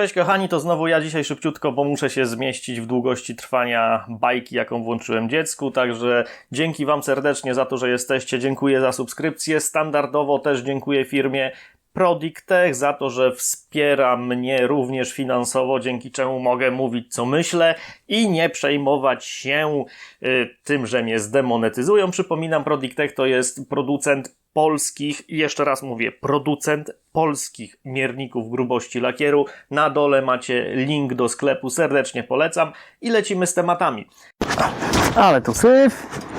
Cześć kochani, to znowu ja dzisiaj szybciutko, bo muszę się zmieścić w długości trwania bajki, jaką włączyłem dziecku, także dzięki Wam serdecznie za to, że jesteście, dziękuję za subskrypcję, standardowo też dziękuję firmie Prodiktech za to, że wspiera mnie również finansowo, dzięki czemu mogę mówić co myślę i nie przejmować się y, tym, że mnie zdemonetyzują. Przypominam, Prodiktech to jest producent polskich, jeszcze raz mówię, producent polskich mierników grubości lakieru. Na dole macie link do sklepu, serdecznie polecam i lecimy z tematami. Ale tu syf.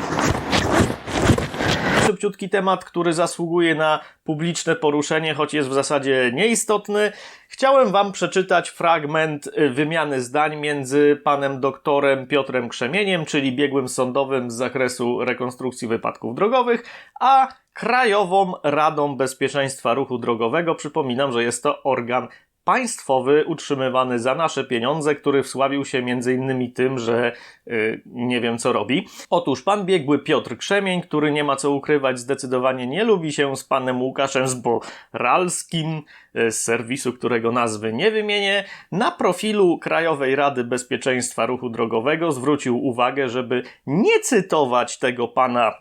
Szybciutki temat, który zasługuje na publiczne poruszenie, choć jest w zasadzie nieistotny. Chciałem Wam przeczytać fragment y, wymiany zdań między panem doktorem Piotrem Krzemieniem, czyli biegłym sądowym z zakresu rekonstrukcji wypadków drogowych, a Krajową Radą Bezpieczeństwa Ruchu Drogowego. Przypominam, że jest to organ państwowy utrzymywany za nasze pieniądze, który wsławił się między innymi tym, że yy, nie wiem co robi. Otóż pan biegły Piotr Krzemień, który nie ma co ukrywać, zdecydowanie nie lubi się z panem Łukaszem Zboralskim yy, z serwisu, którego nazwy nie wymienię. Na profilu Krajowej Rady Bezpieczeństwa Ruchu Drogowego zwrócił uwagę, żeby nie cytować tego pana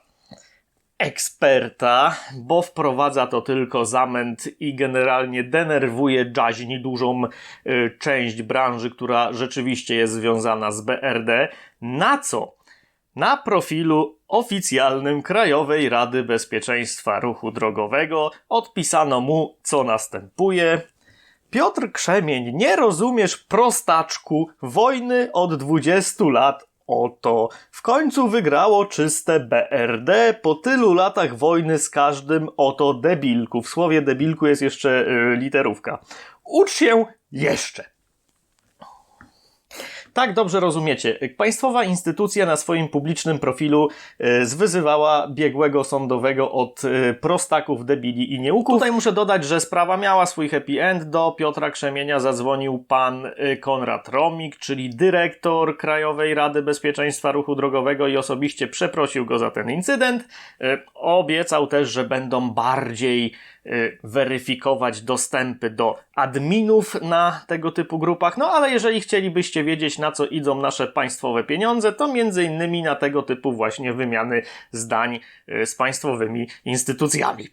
eksperta, bo wprowadza to tylko zamęt i generalnie denerwuje jaźń dużą y, część branży, która rzeczywiście jest związana z BRD. Na co? Na profilu oficjalnym Krajowej Rady Bezpieczeństwa Ruchu Drogowego odpisano mu, co następuje. Piotr Krzemień, nie rozumiesz prostaczku wojny od 20 lat Oto w końcu wygrało czyste BRD po tylu latach wojny z każdym oto debilku. W słowie debilku jest jeszcze y, literówka. Ucz się jeszcze. Tak dobrze rozumiecie. Państwowa instytucja na swoim publicznym profilu y, zwyzywała biegłego sądowego od y, prostaków, debili i nieuków. Tutaj muszę dodać, że sprawa miała swój happy end. Do Piotra Krzemienia zadzwonił pan y, Konrad Romik, czyli dyrektor Krajowej Rady Bezpieczeństwa Ruchu Drogowego i osobiście przeprosił go za ten incydent. Obiecał też, że będą bardziej weryfikować dostępy do adminów na tego typu grupach. No ale jeżeli chcielibyście wiedzieć, na co idą nasze państwowe pieniądze, to między innymi na tego typu właśnie wymiany zdań y, z państwowymi instytucjami.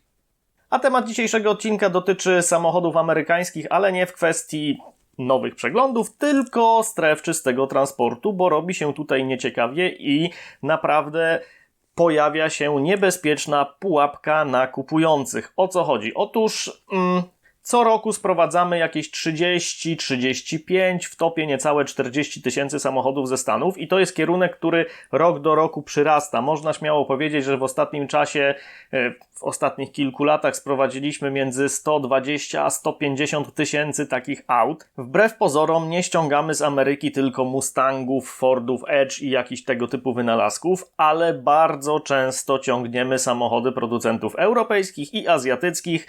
A temat dzisiejszego odcinka dotyczy samochodów amerykańskich, ale nie w kwestii nowych przeglądów, tylko stref czystego transportu, bo robi się tutaj nieciekawie i naprawdę pojawia się niebezpieczna pułapka na kupujących. O co chodzi? Otóż mm, co roku sprowadzamy jakieś 30, 35, w topie niecałe 40 tysięcy samochodów ze Stanów i to jest kierunek, który rok do roku przyrasta. Można śmiało powiedzieć, że w ostatnim czasie, e, w ostatnich kilku latach sprowadziliśmy między 120 a 150 tysięcy takich aut. Wbrew pozorom nie ściągamy z Ameryki tylko Mustangów, Fordów Edge i jakichś tego typu wynalazków, ale bardzo często ciągniemy samochody producentów europejskich i azjatyckich,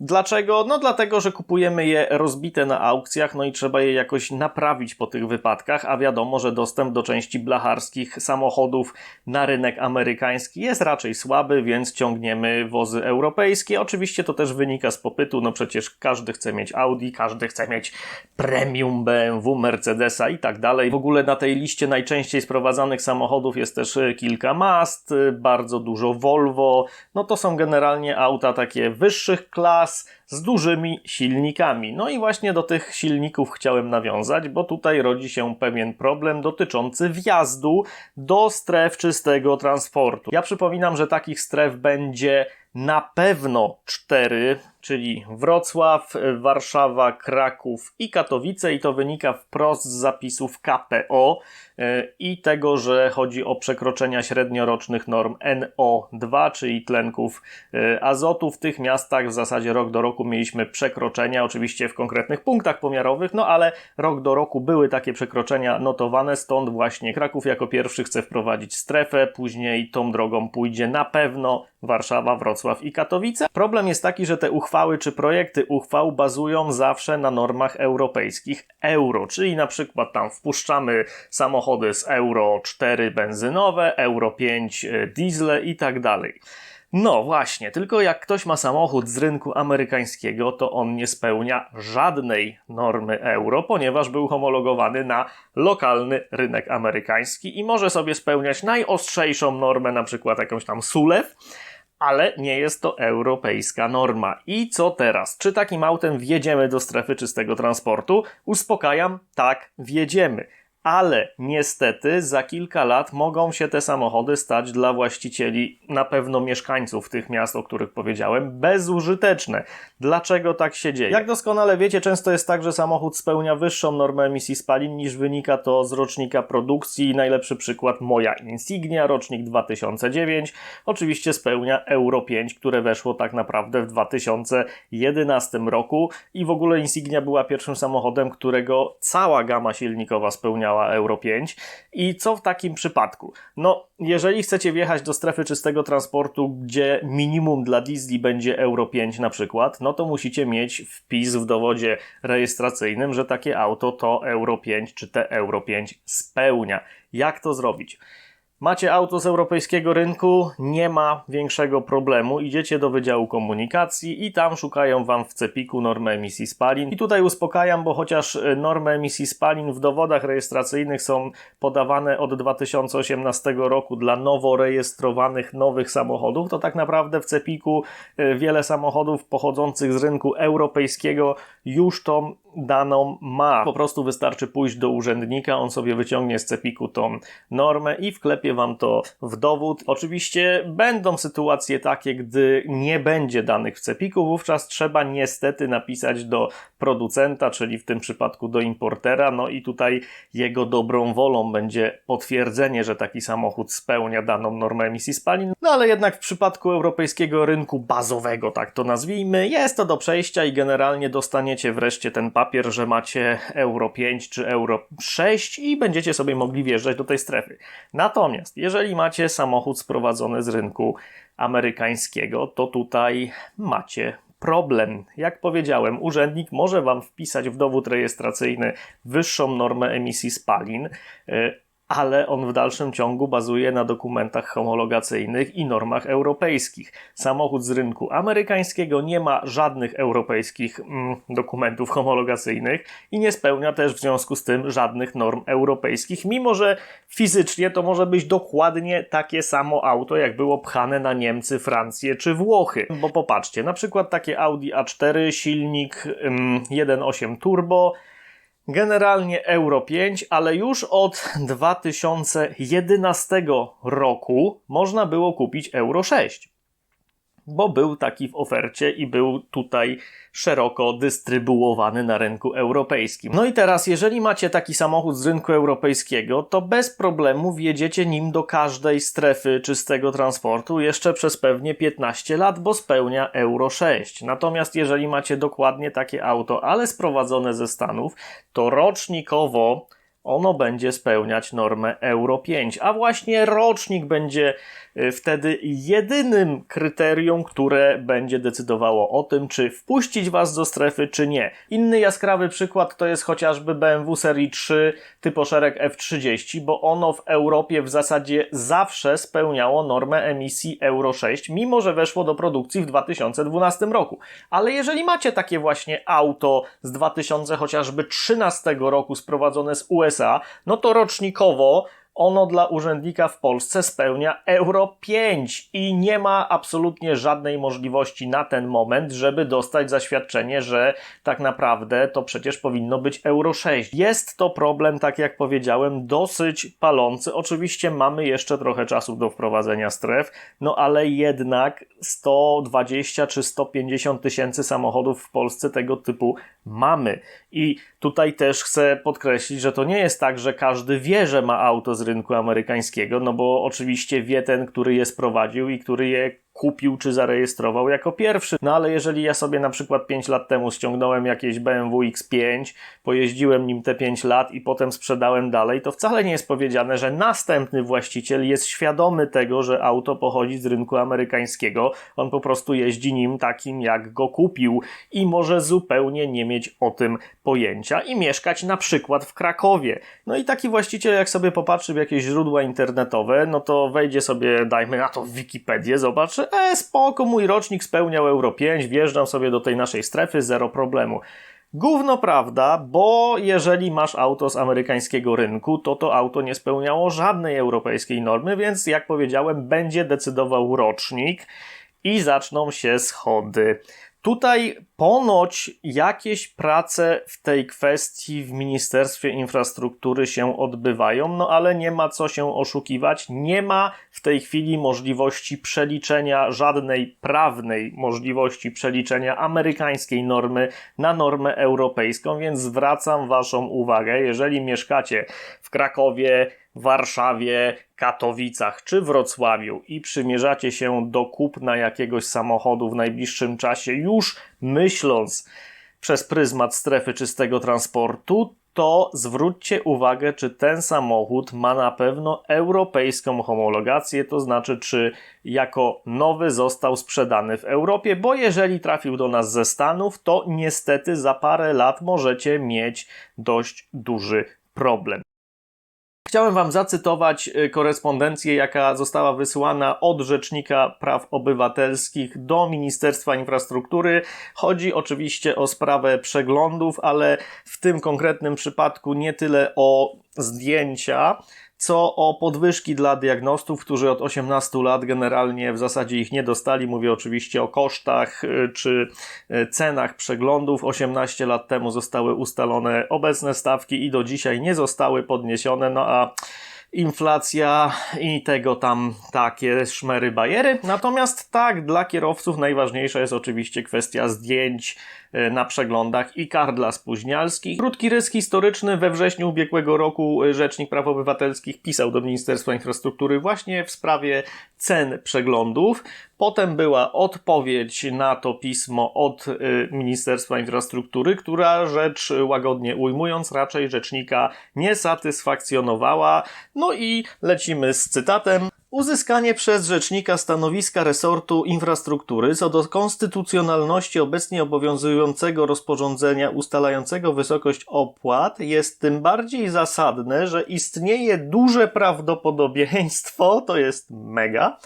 Dlaczego? No dlatego, że kupujemy je rozbite na aukcjach, no i trzeba je jakoś naprawić po tych wypadkach, a wiadomo, że dostęp do części blacharskich samochodów na rynek amerykański jest raczej słaby, więc ciągniemy wozy europejskie. Oczywiście to też wynika z popytu, no przecież każdy chce mieć Audi, każdy chce mieć premium BMW, Mercedesa i tak dalej. W ogóle na tej liście najczęściej sprowadzanych samochodów jest też e, kilka Mast, e, bardzo dużo Volvo, no to są generalnie auta takie wyższych klas, z dużymi silnikami. No i właśnie do tych silników chciałem nawiązać, bo tutaj rodzi się pewien problem dotyczący wjazdu do stref czystego transportu. Ja przypominam, że takich stref będzie na pewno cztery, czyli Wrocław, Warszawa, Kraków i Katowice, i to wynika wprost z zapisów KPO e, i tego, że chodzi o przekroczenia średniorocznych norm NO2, czyli tlenków e, azotu. W tych miastach w zasadzie rok do roku mieliśmy przekroczenia, oczywiście w konkretnych punktach pomiarowych, no ale rok do roku były takie przekroczenia notowane, stąd właśnie Kraków jako pierwszy chce wprowadzić strefę, później tą drogą pójdzie na pewno Warszawa, Wrocław i Katowice. Problem jest taki, że te uchwały czy projekty uchwał bazują zawsze na normach europejskich euro, czyli na przykład tam wpuszczamy samochody z euro 4 benzynowe, euro 5 e, diesle i tak dalej. No właśnie, tylko jak ktoś ma samochód z rynku amerykańskiego, to on nie spełnia żadnej normy euro, ponieważ był homologowany na lokalny rynek amerykański i może sobie spełniać najostrzejszą normę, na przykład jakąś tam SULEW, ale nie jest to europejska norma. I co teraz? Czy takim autem wjedziemy do strefy czystego transportu? Uspokajam, tak, wjedziemy. Ale niestety za kilka lat mogą się te samochody stać dla właścicieli, na pewno mieszkańców tych miast, o których powiedziałem, bezużyteczne. Dlaczego tak się dzieje? Jak doskonale wiecie, często jest tak, że samochód spełnia wyższą normę emisji spalin niż wynika to z rocznika produkcji. Najlepszy przykład moja Insignia, rocznik 2009, oczywiście spełnia Euro 5, które weszło tak naprawdę w 2011 roku i w ogóle Insignia była pierwszym samochodem, którego cała gama silnikowa spełniała Euro 5. I co w takim przypadku? No, jeżeli chcecie wjechać do strefy czystego transportu, gdzie minimum dla diesli będzie Euro 5 na przykład, no to musicie mieć wpis w dowodzie rejestracyjnym, że takie auto to Euro 5 czy te Euro 5 spełnia. Jak to zrobić? Macie auto z europejskiego rynku, nie ma większego problemu. Idziecie do Wydziału Komunikacji i tam szukają Wam w cepiku normy emisji spalin. I tutaj uspokajam, bo chociaż e, normy emisji spalin w dowodach rejestracyjnych są podawane od 2018 roku dla nowo rejestrowanych nowych samochodów, to tak naprawdę w cepiku e, wiele samochodów pochodzących z rynku europejskiego już tą daną ma. Po prostu wystarczy pójść do urzędnika, on sobie wyciągnie z cepiku tą normę i wklepie wam to w dowód. Oczywiście będą sytuacje takie, gdy nie będzie danych w cepiku, wówczas trzeba niestety napisać do producenta, czyli w tym przypadku do importera, no i tutaj jego dobrą wolą będzie potwierdzenie, że taki samochód spełnia daną normę emisji spalin. No ale jednak w przypadku europejskiego rynku bazowego, tak to nazwijmy, jest to do przejścia i generalnie dostaniecie wreszcie ten papier, że macie Euro 5 czy Euro 6 i będziecie sobie mogli wjeżdżać do tej strefy. Natomiast jeżeli macie samochód sprowadzony z rynku amerykańskiego, to tutaj macie problem. Jak powiedziałem, urzędnik może Wam wpisać w dowód rejestracyjny wyższą normę emisji spalin, y, ale on w dalszym ciągu bazuje na dokumentach homologacyjnych i normach europejskich. Samochód z rynku amerykańskiego nie ma żadnych europejskich mm, dokumentów homologacyjnych i nie spełnia też w związku z tym żadnych norm europejskich, mimo że fizycznie to może być dokładnie takie samo auto, jak było pchane na Niemcy, Francję czy Włochy. Bo popatrzcie, na przykład takie Audi A4, silnik mm, 1.8 turbo, Generalnie Euro 5, ale już od 2011 roku można było kupić Euro 6. Bo był taki w ofercie i był tutaj szeroko dystrybuowany na rynku europejskim. No i teraz, jeżeli macie taki samochód z rynku europejskiego, to bez problemu wjedziecie nim do każdej strefy czystego transportu jeszcze przez pewnie 15 lat, bo spełnia Euro 6. Natomiast jeżeli macie dokładnie takie auto, ale sprowadzone ze Stanów, to rocznikowo ono będzie spełniać normę Euro 5, a właśnie rocznik będzie y, wtedy jedynym kryterium, które będzie decydowało o tym, czy wpuścić Was do strefy, czy nie. Inny jaskrawy przykład to jest chociażby BMW serii 3 typoszereg F30, bo ono w Europie w zasadzie zawsze spełniało normę emisji Euro 6, mimo że weszło do produkcji w 2012 roku. Ale jeżeli macie takie właśnie auto z 2000 chociażby 13 roku sprowadzone z USA, no to rocznikowo ono dla urzędnika w Polsce spełnia Euro 5 i nie ma absolutnie żadnej możliwości na ten moment, żeby dostać zaświadczenie, że tak naprawdę to przecież powinno być Euro 6. Jest to problem, tak jak powiedziałem, dosyć palący. Oczywiście mamy jeszcze trochę czasu do wprowadzenia stref, no ale jednak 120 czy 150 tysięcy samochodów w Polsce tego typu mamy. I tutaj też chcę podkreślić, że to nie jest tak, że każdy wie, że ma auto z rynku amerykańskiego, no bo oczywiście wie ten, który je sprowadził i który je kupił czy zarejestrował jako pierwszy. No ale jeżeli ja sobie na przykład 5 lat temu ściągnąłem jakieś BMW X5, pojeździłem nim te 5 lat i potem sprzedałem dalej, to wcale nie jest powiedziane, że następny właściciel jest świadomy tego, że auto pochodzi z rynku amerykańskiego. On po prostu jeździ nim takim, jak go kupił i może zupełnie nie mieć o tym pojęcia i mieszkać na przykład w Krakowie. No i taki właściciel, jak sobie popatrzy w jakieś źródła internetowe, no to wejdzie sobie, dajmy na to w Wikipedię, zobaczy, e, spoko, mój rocznik spełniał Euro 5, wjeżdżam sobie do tej naszej strefy, zero problemu. Gówno prawda, bo jeżeli masz auto z amerykańskiego rynku, to to auto nie spełniało żadnej europejskiej normy, więc jak powiedziałem, będzie decydował rocznik i zaczną się schody. Tutaj ponoć jakieś prace w tej kwestii w Ministerstwie Infrastruktury się odbywają, no ale nie ma co się oszukiwać. Nie ma w tej chwili możliwości przeliczenia, żadnej prawnej możliwości przeliczenia amerykańskiej normy na normę europejską, więc zwracam Waszą uwagę, jeżeli mieszkacie w Krakowie, Warszawie, Katowicach czy Wrocławiu i przymierzacie się do kupna jakiegoś samochodu w najbliższym czasie, już myśląc przez pryzmat strefy czystego transportu, to zwróćcie uwagę, czy ten samochód ma na pewno europejską homologację, to znaczy, czy jako nowy został sprzedany w Europie, bo jeżeli trafił do nas ze Stanów, to niestety za parę lat możecie mieć dość duży problem. Chciałem Wam zacytować y, korespondencję, jaka została wysłana od Rzecznika Praw Obywatelskich do Ministerstwa Infrastruktury. Chodzi oczywiście o sprawę przeglądów, ale w tym konkretnym przypadku nie tyle o zdjęcia, co o podwyżki dla diagnostów, którzy od 18 lat generalnie w zasadzie ich nie dostali. Mówię oczywiście o kosztach y, czy y, cenach przeglądów. 18 lat temu zostały ustalone obecne stawki i do dzisiaj nie zostały podniesione. No a inflacja i tego tam takie szmery bajery. Natomiast tak, dla kierowców najważniejsza jest oczywiście kwestia zdjęć e, na przeglądach i kar dla spóźnialskich. Krótki rys historyczny we wrześniu ubiegłego roku e, Rzecznik Praw Obywatelskich pisał do Ministerstwa Infrastruktury właśnie w sprawie cen przeglądów. Potem była odpowiedź na to pismo od y, Ministerstwa Infrastruktury, która rzecz łagodnie ujmując raczej rzecznika nie satysfakcjonowała. No i lecimy z cytatem. Uzyskanie przez rzecznika stanowiska resortu infrastruktury co do konstytucjonalności obecnie obowiązującego rozporządzenia ustalającego wysokość opłat jest tym bardziej zasadne, że istnieje duże prawdopodobieństwo, to jest mega,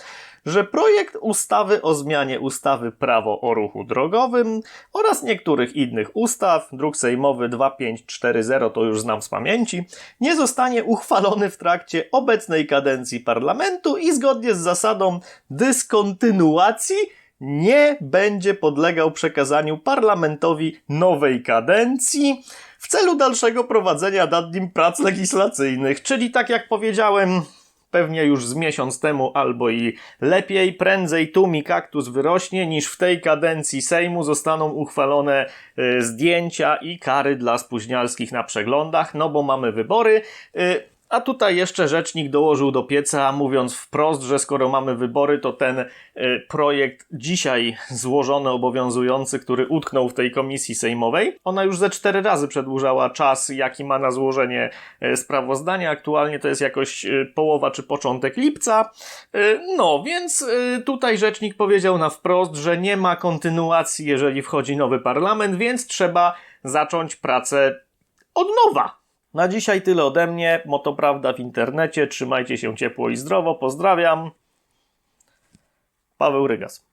że projekt ustawy o zmianie ustawy Prawo o ruchu drogowym oraz niektórych innych ustaw, druk sejmowy 2540 to już znam z pamięci, nie zostanie uchwalony w trakcie obecnej kadencji parlamentu i zgodnie z zasadą dyskontynuacji nie będzie podlegał przekazaniu parlamentowi nowej kadencji w celu dalszego prowadzenia nad nim prac legislacyjnych. Czyli tak jak powiedziałem, pewnie już z miesiąc temu albo i lepiej, prędzej tu mi kaktus wyrośnie niż w tej kadencji Sejmu zostaną uchwalone y, zdjęcia i kary dla spóźnialskich na przeglądach, no bo mamy wybory. Y, a tutaj jeszcze rzecznik dołożył do pieca, mówiąc wprost, że skoro mamy wybory, to ten y, projekt dzisiaj złożony, obowiązujący, który utknął w tej komisji sejmowej, ona już ze cztery razy przedłużała czas, jaki ma na złożenie y, sprawozdania. Aktualnie to jest jakoś y, połowa czy początek lipca. No, więc tutaj rzecznik powiedział na wprost, że nie ma kontynuacji, jeżeli wchodzi nowy parlament, więc trzeba zacząć pracę od nowa. Na dzisiaj tyle ode mnie. Moto prawda w internecie. Trzymajcie się ciepło i zdrowo. Pozdrawiam. Paweł Rygas.